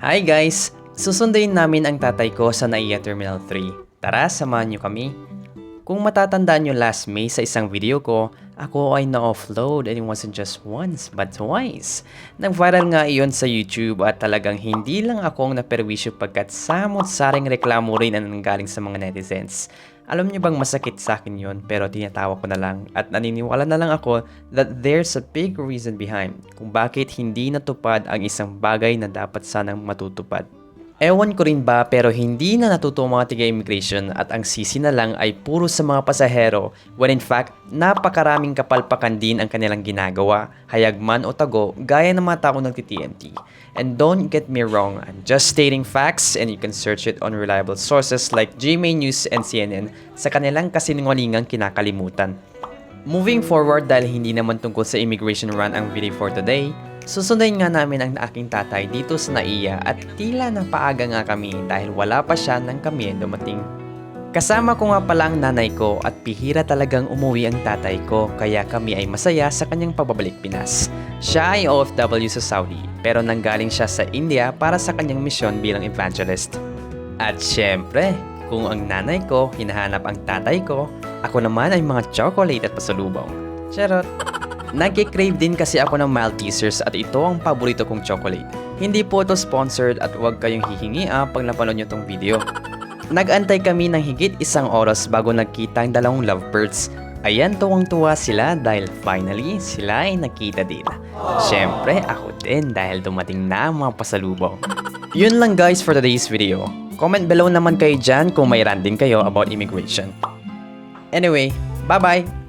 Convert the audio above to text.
Hi guys! Susunduin namin ang tatay ko sa NAIA Terminal 3. Tara, samahan niyo kami. Kung matatandaan niyo last May sa isang video ko, ako ay na-offload and it wasn't just once but twice. Nag-viral nga iyon sa YouTube at talagang hindi lang ako ang naperwisyo pagkat samot-saring reklamo rin ang nanggaling sa mga netizens. Alam niyo bang masakit sa akin yon pero tinatawa ko na lang at naniniwala na lang ako that there's a big reason behind kung bakit hindi natupad ang isang bagay na dapat sanang matutupad. Ewan ko rin ba pero hindi na natuto mga tiga-immigration at ang sisi na lang ay puro sa mga pasahero when in fact napakaraming kapalpakan din ang kanilang ginagawa, hayag man o tago gaya ng mga tao nagti-TNT. And don't get me wrong, I'm just stating facts and you can search it on reliable sources like GMA News and CNN sa kanilang kasinungalingang kinakalimutan. Moving forward dahil hindi naman tungkol sa immigration run ang video for today, susunduin nga namin ang aking tatay dito sa NAIA at tila napaaga nga kami dahil wala pa siya nang kami dumating. Kasama ko nga pala ang nanay ko at pihira talagang umuwi ang tatay ko kaya kami ay masaya sa kanyang pababalik Pinas. Siya ay OFW sa Saudi pero nanggaling siya sa India para sa kanyang misyon bilang evangelist. At syempre, kung ang nanay ko hinahanap ang tatay ko, ako naman ay mga chocolate at pasalubong. Charot! Nagkikrave din kasi ako ng Maltesers at ito ang paborito kong chocolate. Hindi po ito sponsored at huwag kayong hihingi ah pag napanood nyo tong video. Nagantay kami ng higit isang oras bago nagkita ang dalawang lovebirds. Ayan tuwang-tuwa sila dahil finally sila ay nakita din. Siyempre ako din dahil dumating na ang mga pasalubong. Yun lang guys for today's video. Comment below naman kayo dyan kung may randing kayo about immigration. Anyway, bye-bye!